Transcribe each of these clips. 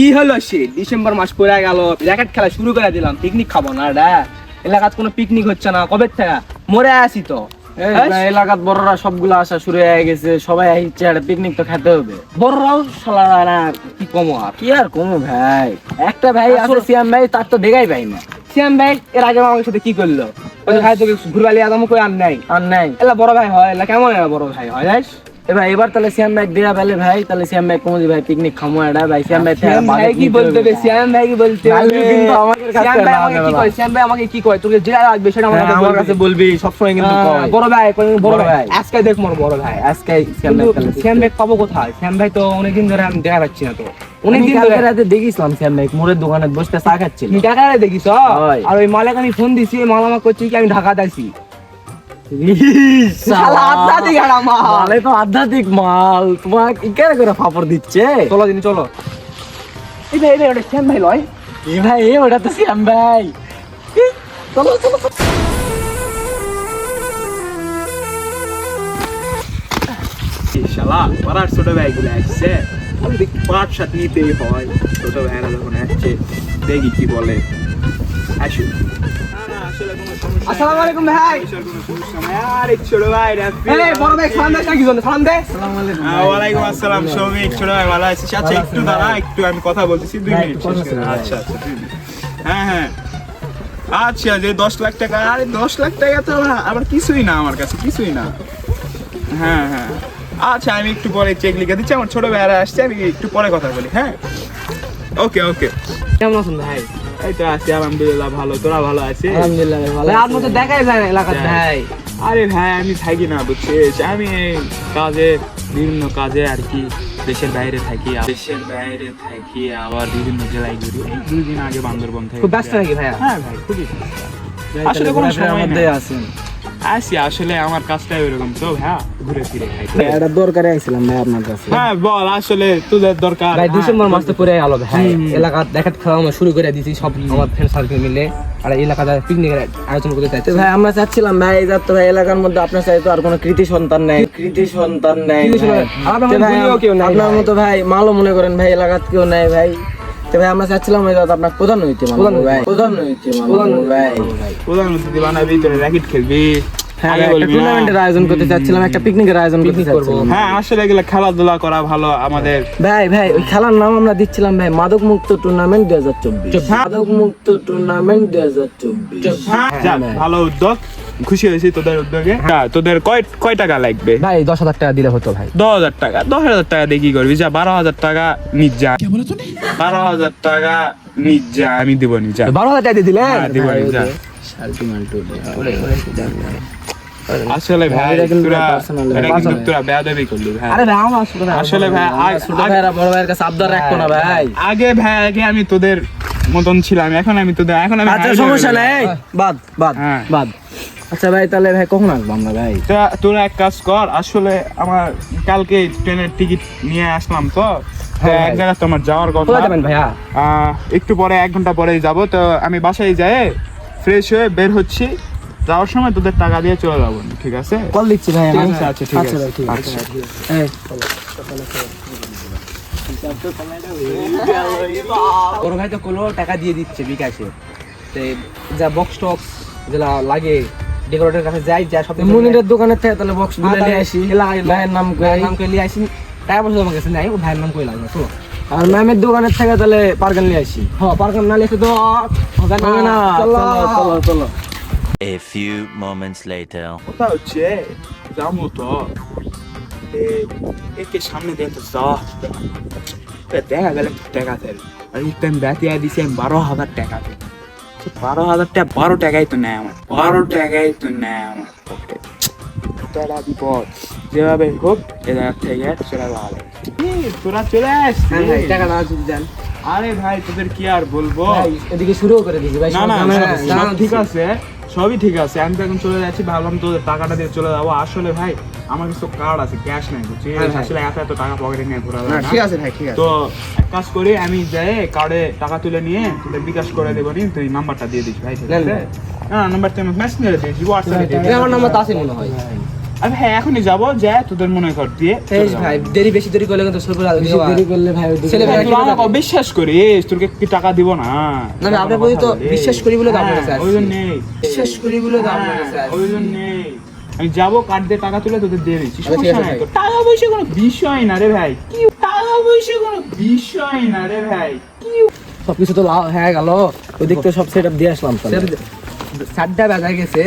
কি হলো সে? ডিসেম্বর মাস পড়ে গেল র্যাকেট খেলা শুরু করে দিলাম পিকনিক খাব না রে। এলাকাত কোনো পিকনিক হচ্ছে না কবে থেকে? মরে আসি তো। হ্যাঁ? বড়রা সবগুলো আসা শুরু হয়ে গেছে সবাই আসছে একটা পিকনিক তো খেতে হবে। বড়রাও কি কমো আর? কি আর কমু ভাই? একটা ভাই আসলে- সিয়াম ভাই তার তো দেখাই পাই না। শ্যাম ভাই এর আগে আমার সাথে কি করল? ওই ভাই তোকে ঘুরবালি আদাম কই আর নাই? আর নাই। এলা বড় ভাই হয় এলা কেমন বড় ভাই হয় জানিস? এবার এবার তাহলে সিয়াম ভাই দেয়া ভাই তাহলে সিয়াম ভাই কমজি ভাই পিকনিক খামো এটা ভাই সিয়াম ভাই শ্যাম ভাই কি বলতে হবে? শ্যাম ভাই কি বলতে হবে? কিন্তু শ্যাম ভাই আমাকে কি কয়? শ্যাম ভাই আমাকে কি কয়? তোকে যেটা লাগবে সেটা আমার কাছে বলবি। কাছে বলবি কিন্তু হ্যাঁ, কয়। বড় ভাই বড় ভাই? ভাই। আজকে দেখ মোর বড় ভাই। আজকে সিয়াম ভাই শ্যাম ভাই পাবো কোথায়? শ্যাম ভাই তো অনেকদিন ধরে আমি দেখা পাচ্ছি না তো। অনেকদিন ধরে রাতে দেখিছিলাম ভাই মোড়ের দোকানে বসে চা খাচ্ছিল। দেখিস? আর ওই মালিক আমি ফোন দিছি ওই মাল আমাকে করছি কি আমি ঢাকাতে আছি। আধ্যাত্মিক মাল। মালে তো আধ্যাত্মিক মাল। তোমার কি করে ফাপড় দিচ্ছে? চলো দিন চলো। এই ভাই এই ভাই ওটা শ্যাম ভাই লয়। এ ভাই ওটা তো সিয়াম ভাই। চলো চলো। চলো। শালা পাড়ার ছোট ভাইগুলো আসছে। আমি দেখি পাঁচ সাত নিতেই হয়। ছোট ভাইরা যখন আসছে দেখি কি বলে। আসুন। আসসালামু আলাইকুম ভাই। আরে ছোট ভাই এই বড় ভাই সালাম দে কি জন্য সালাম দে। হ্যাঁ, ওয়ালাইকুম আসসালাম সৌমিক ছোট ভাই ভালো আছিস আচ্ছা একটু দাঁড়া একটু আমি কথা বলতেছি দুই হ্যাঁ, মিনিট আচ্ছা আচ্ছা হ্যাঁ হ্যাঁ। আচ্ছা যে দশ লাখ টাকা আরে দশ লাখ টাকা তো আমার- আমার কিছুই না আমার কাছে কিছুই না। হ্যাঁ হ্যাঁ। আচ্ছা আমি একটু পরে চেক লিখে দিচ্ছি আমার ছোট ভাইয়ারা আসছে আমি একটু পরে কথা বলি হ্যাঁ? ওকে ওকে কেমন আছেন ভাই? এই তো আছি আলহামদুলিল্লাহ ভালো। তোরা ভালো আছিস? আলহামদুলিল্লাহ ভালো আর মতো দেখাই যায় না এলাকার ভাই। আরে ভাই আমি থাকি না বুঝছিস? আমি এই কাজে বিভিন্ন কাজে আর কি দেশের বাইরে থাকি দেশের বাইরে থাকি আবার বিভিন্ন জেলায় ঘুরি। এই দুই দিন আগে বান্দরবন থেকে খুব ব্যস্ত নাকি ভাই হ্যাঁ ভাই খুবই। আসলে কোনো সময় মধ্যে। আছেন আসি আসলে আমার কাজটাই ওইরকম। তো হ্যাঁ ঘুরে ফিরে খাই। ভাই, একটা দরকারে আইছিলাম ভাই আপনার কাছে। হ্যাঁ বল আসলে তোদের দরকার। ভাই হ্যাঁ, ডিসেম্বর মাস তো পরে গেল ভাই। এলাকা দেখাত খাওয়া আমরা শুরু করে দিয়েছি সব আমার ফ্রেন্ড সার্কেল মিলে। আর এলাকাতে পিকনিকের আয়োজন করতে চাইছি। ভাই আমরা চাচ্ছিলাম ভাই এই যাত্রা ভাই এলাকার মধ্যে আপনার চাই তো আর কোনো কৃতি সন্তান নাই। কৃতি সন্তান নাই আপনার মতো ভাই মালও মনে করেন ভাই এলাকাত কেউ নাই ভাই। তো ভাই আমরা চাচ্ছিলাম ওই দাদা আপনার প্রধান হইতে প্রধান ভাই প্রধান ভাই প্রধান অতিথি বানাবি তোরা র্যাকেট খেলবি হ্যাঁ একটা টুর্নামেন্টের আয়োজন করতে চাচ্ছিলাম একটা পিকনিকের আয়োজন করতে পিকনিক চাচ্ছিলাম। হ্যাঁ আসলে এগুলো খেলাধুলা করা ভালো আমাদের ভাই ভাই ওই খেলার নাম আমরা দিচ্ছিলাম ভাই মাদক মুক্ত টুর্নামেন্ট দুই হাজার চব্বিশ। মাদক মুক্ত টুর্নামেন্ট দুই হাজার চব্বিশ। ভালো উদ্যোগ খুশি হয়েছি তোদের উদ্যোগে। হ্যাঁ তোদের কয় কয় টাকা লাগবে? ভাই দশ হাজার টাকা দিলে হতো ভাই। দশ হাজার টাকা দশ হাজার টাকা দিয়ে কি করবি? যা বারো হাজার টাকা নিজ যা। বারো হাজার টাকা নিজ যা আমি দিব নি বারো হাজার টাকা দিয়ে দিলে হ্যাঁ, দিব নি যা। আসলে ভাই তোরা এটা কিন্তু তোরা বেয়াদবি করলি ভাই। আরে ভাই আমার আসলে ভাই ছোট আগে- ভাইরা বড় ভাইয়ের কাছে আবদার রাখব না ভাই। আগে ভাই আগে আমি তোদের মতন ছিলাম এখন আমি তোদের এখন আমি আচ্ছা সমস্যা নাই। বাদ বাদ হ্যাঁ। বাদ। আচ্ছা ভাই তাহলে ভাই কখন আসব আমরা ভাই? তোরা এক কাজ কর আসলে আমার কালকে ট্রেনের টিকিট নিয়ে আসলাম তো। তো হ্যাঁ, এক জায়গায় তোমার যাওয়ার কথা। ভাইয়া? একটু পরে এক ঘণ্টা পরেই যাব। তো আমি বাসায় যাই ফ্রেশ হয়ে বের হচ্ছি। যাওয়ার সময় তোদের টাকা দিয়ে চলে যাব ঠিক আছে? কল দিচ্ছি ভাই আমি। আছে আচ্ছা ঠিক আচ্ছা আছে। ঠিক আছে। আচ্ছা। বড় ভাই তো কোনো টাকা দিয়ে দিচ্ছে বিকাশে। তো যা বক্স টক্স যেটা লাগে ডেকোরেটের কাছে যাই যা সব মুনিরের দোকানের থেকে তাহলে বক্সগুলো হ্যাঁ, নিয়ে আসি। ভাইয়ের নাম কই? নাম করে নিয়ে আসি। টাকা পয়সা আমার কাছে নাই ও ভাইয়ের নাম করে লাগবে তো আর ম্যামের দোকানের থেকে তাহলে পার্কেল নিয়ে আসি। হ্যাঁ পারকাম না লেখে তো হবে না চলো চলো। চলো। A few moments later. কথা হচ্ছে যাব তো একে সামনে দিয়ে তো যাওয়া দেখা গেলে টাকা একটু আমি ব্যাতিয়া দিছি আমি বারো হাজার টাকা তো বারো হাজার টাকা বারো টাকাই তো নেয় আমার বারো টাকাই তো নেয় আমার এটা বিপদ যেভাবে হোক এ জায়গা থেকে চলে ভালো তোরা চলে হ্যাঁ আসছিস টাকা না দেন আরে ভাই তোদের কি আর বলব এদিকে শুরুও করে দিয়েছি ভাই না না ঠিক আছে সবই ঠিক আছে। আমি তো এখন চলে যাচ্ছি ভাবলাম তো টাকাটা দিয়ে চলে যাব। আসলে ভাই আমার কিছু কার্ড আছে ক্যাশ নাই বুঝছিস? হ্যাঁ, হ্যাঁ। আসলে এত এত টাকা পকেটে নিয়ে ঘোরা না, ঠিক আছে ভাই ঠিক আছে। তো এক কাজ করি আমি যাই কার্ডে টাকা তুলে নিয়ে তোদের বিকাশ করে দেবো নি তুই নাম্বারটা দিয়ে দিস ভাই ঠিক আছে। না নাম্বার আমি মেসেঞ্জারে দিয়েছি হোয়াটসঅ্যাপে দিয়ে এই আমার নাম্বার তো আছে মনে হয়। আমি হ্যাঁ এখনই যাব যা তোদের মনে কর দিয়ে। ভাই দেরি বেশি দেরি করলে কিন্তু বেশি দেরি করলে ভাই ছেলে ভাই তুই আমাকে অবিশ্বাস করিস তোকে কি টাকা দিব না না, না, আপনি বলি তো বিশ্বাস করি বলে আপনার হ্যাঁ, ওই জন্যেই। বিশ্বাস করি বলে কাছে হ্যাঁ। ওই জন্যেই। আমি যাব কার্ড দিয়ে টাকা তুলে তোদের দিয়ে দিচ্ছি আচ্ছা। টাকা পয়সা কোনো বিষয় না রে ভাই কি টাকা পয়সা কোনো বিষয় না রে ভাই কি সবকিছু তো হয়ে গেল ওদিক তো সব সেট আপ দিয়ে আসলাম। চারটা বাজা গেছে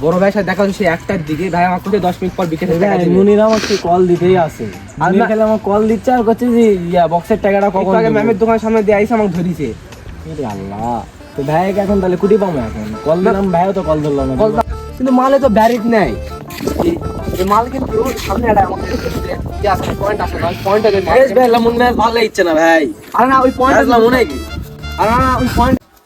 বড় ভাইয়ের সাথে দেখা হচ্ছে সেই একটার দিকে। ভাই আমার কাছে দশ মিনিট পর বিকেলে মুনির আমাকে কল দিতেই মুনির না- খালি আমার কল দিচ্ছে আর করছে যে ইয়া বক্সের টাকাটা কখন আগে ম্যামের দোকানের সামনে দিয়ে আইসে আমাকে ধরিছে। আল্লাহ। তো ভাইকে এখন তাহলে কুটি পাবো এখন? কল দিলাম ভাইও তো কল ধরলো না। কিন্তু মালে তো ব্যারিট নেই। মাল কিন্তু সামনে একটা আমাকে পয়েন্ট না পয়েন্ট ভাই। লামুন ভালো লাগছে না ভাই। আরে না ওই পয়েন্ট আসলাম মনে কি আরে না ওই পয়েন্ট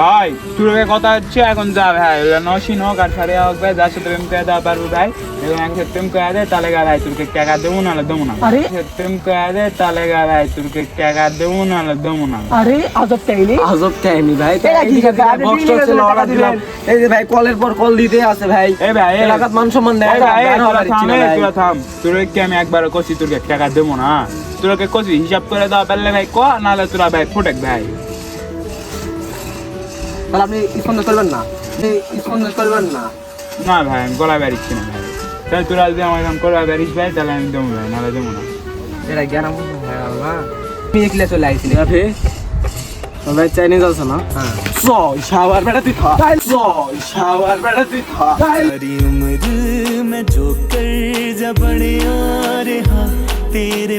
ভাই তোর লগে কথা হচ্ছে এখন যা ভাই নসিন হোক আর সারিয়া হোক ভাই যার সাথে প্রেম করে দেওয়া পারব ভাই। এবং একসাথে প্রেম করে দে তাহলে গা ভাই তোরকে টাকা দেবো নাহলে দেবো না। আরে? প্রেম করে দে তাহলে গা ভাই তোরকে টাকা দেবো নাহলে দেবো না। আরে আজব টাইনি আজব ভাই টক্সে দিলাম। এই যে ভাই কলের পর কল দিতে আছে ভাই। এই ভাই এলাকাত মান সম্মান দেয় ভাই, তোরা থাম, আমি একবার কছি তোরকে টাকা দেবো না? তোরকে কছি হিসাব করে দেওয়া পারলে ভাই ক নাহলে তোরা ভাই ফোটেক ভাই। তাহলে আপনি স্পন্দন করবেন না। স্পন্দন করবেন না। না ভাই আমি গলায় বেরিচ্ছি না ভাই। তাহলে তোরা যদি আমার নাম গলায় বেরিস ভাই তাহলে আমি দেবো ভাই নাহলে দেবো না। এটা জ্ঞান ভাই আল্লাহ। আমি দেখলে চলে আইছি না ভাই ভাই চাইনিজ আছে না? হ্যাঁ। চ শাওয়ার বেটা তুই খা চ শাওয়ার বেটা তুই খা উমর মে জো কর জবড়ে আর হা তেরে